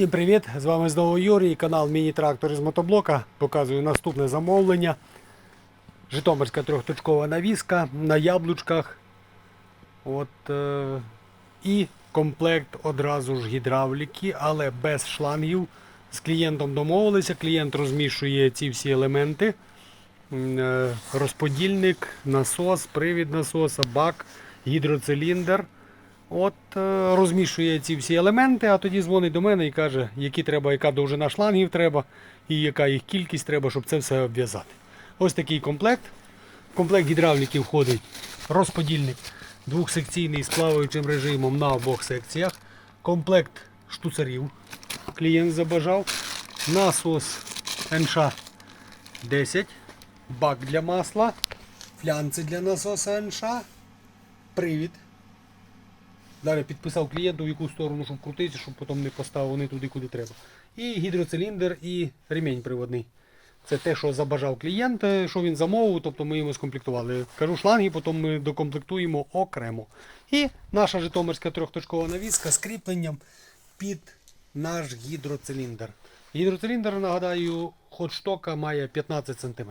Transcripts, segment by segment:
Всім привіт! З вами знову Юрій, канал Міні-трактор із мотоблока. Показую наступне замовлення. Житомирська трьохточкова навіска на яблучках. От, е, і комплект одразу ж гідравліки, але без шлангів. З клієнтом домовилися, клієнт розміщує ці всі елементи. Е, Розподільник, насос, привід насоса, бак, гідроциліндр. От е, розмішує ці всі елементи, а тоді дзвонить до мене і каже, які треба, яка довжина шлангів треба і яка їх кількість треба, щоб це все обв'язати. Ось такий комплект. В комплект гідравліки входить розподільник двохсекційний з плаваючим режимом на обох секціях. Комплект штуцерів. Клієнт забажав. Насос НШ 10. Бак для масла. Флянці для насоса НШ. Привід. Далі підписав клієнту, в яку сторону, щоб крутитися, щоб потім не поставив вони туди, куди треба. І гідроциліндр, і ремінь приводний. Це те, що забажав клієнт, е, що він замовив, тобто ми йому скомплектували. Кажу шланги, потім ми докомплектуємо окремо. І наша Житомирська трьохточкова навіска з кріпленням під наш гідроциліндр. Гідроциліндр, нагадаю, ход штока має 15 см.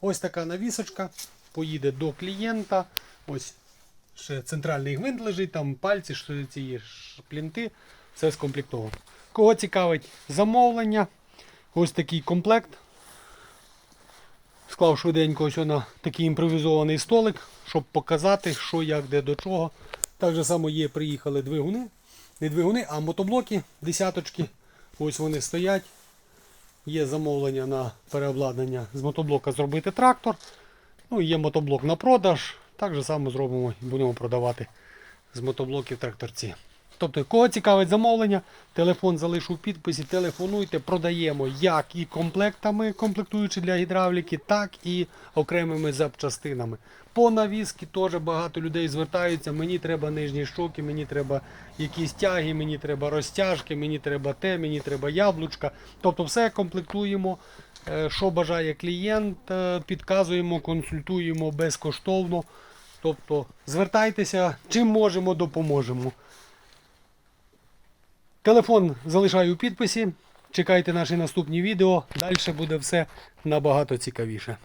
Ось така навісочка поїде до клієнта. Ось ще центральний гвинт лежить, там пальці, що ці плінти, все скомплектовано. Кого цікавить замовлення, ось такий комплект. Склав швиденько ось на такий імпровізований столик, щоб показати, що, як, де, до чого. Так же само є, приїхали двигуни. Не двигуни, а мотоблоки, десяточки. Ось вони стоять. Є замовлення на переобладнання з мотоблока зробити трактор. Ну, є мотоблок на продаж. Так же само зробимо і будемо продавати з мотоблоків тракторці. Тобто, кого цікавить замовлення, телефон залишу в підписі, телефонуйте, продаємо як і комплектами, комплектуючи для гідравліки, так і окремими запчастинами. По навіски теж багато людей звертаються. Мені треба нижні щоки, мені треба якісь тяги, мені треба розтяжки, мені треба те, мені треба яблучка. Тобто все комплектуємо, е, що бажає клієнт, е, підказуємо, консультуємо безкоштовно. Тобто звертайтеся, чим можемо, допоможемо. Телефон залишаю у підписі. Чекайте наші наступні відео. Далі буде все набагато цікавіше.